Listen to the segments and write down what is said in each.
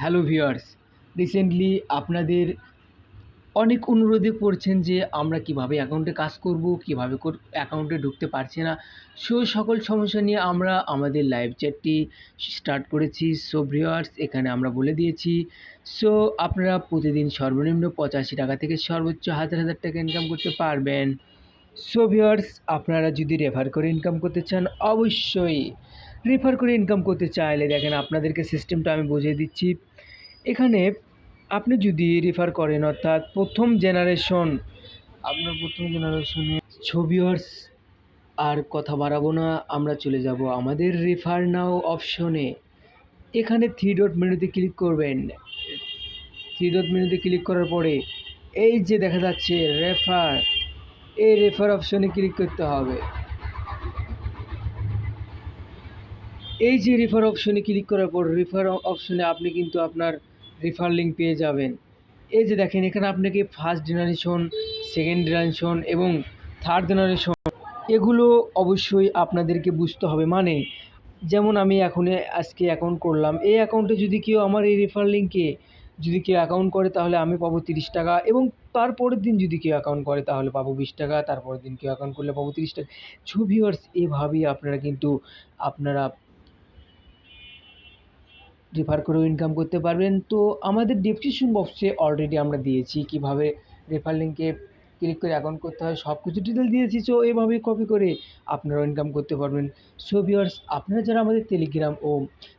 Hello viewers, recently আপনাদের অনেক অনুরোধে পড়ছেন যে আমরা কীভাবে অ্যাকাউন্টে কাজ করব, কীভাবে অ্যাকাউন্টে ঢুকতে পারছি না। সো সকল সমস্যা নিয়ে আমরা আমাদের লাইভ চ্যাটটি স্টার্ট করেছি। সো ভিউয়ার্স, এখানে আমরা বলে দিয়েছি, সো আপনারা প্রতিদিন সর্বনিম্ন পঁচাশি টাকা থেকে সর্বোচ্চ হাজার হাজার টাকা ইনকাম করতে পারবেন। সো ভিউয়ার্স, আপনারা যদি রেফার করে ইনকাম করতে চান, অবশ্যই রেফার করে ইনকাম করতে চাইলে দেখেন আপনাদেরকে সিস্টেমটা আমি বুঝিয়ে দিচ্ছি। এখানে আপনি যদি রেফার করেন, অর্থাৎ প্রথম জেনারেশন আপনার প্রথম জেনারেশনে ছবিওয়ার্স আর কথা বাড়াবো না, আমরা চলে যাব আমাদের রেফার নাও অপশনে এখানে থ্রি ডট মেনুতে ক্লিক করবেন। থ্রি ডট মেনুতে ক্লিক করার পরে এই যে দেখা যাচ্ছে রেফার এই রেফার অপশনে ক্লিক করতে হবে। এই যে রেফার অপশনে ক্লিক করার পর রেফার অপশনে আপনি কিন্তু আপনার রেফার লিঙ্ক পেয়ে যাবেন। এই যে দেখেন, এখানে আপনাকে ফার্স্ট জেনারেশন সেকেন্ড জেনারেশন এবং থার্ড জেনারেশন এগুলো অবশ্যই আপনাদেরকে বুঝতে হবে। মানে যেমন আমি এখন আজকে অ্যাকাউন্ট করলাম, এই অ্যাকাউন্টে যদি কেউ আমার এই রেফার লিঙ্কে যদি কেউ অ্যাকাউন্ট করে, তাহলে আমি পাবো তিরিশ টাকা এবং তারপরের দিন যদি কেউ অ্যাকাউন্ট করে, তাহলে পাবো বিশ টাকা, তারপরের দিন কেউ অ্যাকাউন্ট করলে পাবো তিরিশ টাকা। ছু ভিউয়ার্স এভাবেই আপনারা কিন্তু, আপনারা রেফার করেও ইনকাম করতে পারবেন। তো আমাদের ডেসক্রিপশন বক্সে অলরেডি আমরা দিয়েছি কীভাবে রেফার লিঙ্কে ক্লিক করে অ্যাকাউন্ট করতে হয় সব কিছু ডিটেল দিয়েছি। সো এভাবেই কপি করে আপনারাও ইনকাম করতে পারবেন। সো ভিউয়ার্স আপনারা যারা আমাদের টেলিগ্রাম ও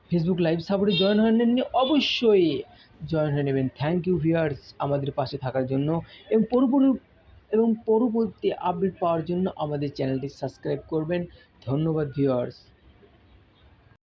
ফেসবুক লাইভ সাপোর্টে জয়েন হয়ে নেননি অবশ্যই জয়েন হয়ে নেবেন। থ্যাংক ইউ ভিউয়ার্স আমাদের পাশে থাকার জন্য এবং পরবর্তী এবং পরবর্তী আপডেট পাওয়ার জন্য আমাদের চ্যানেলটি সাবস্ক্রাইব করবেন। ধন্যবাদ ভিউয়ার্স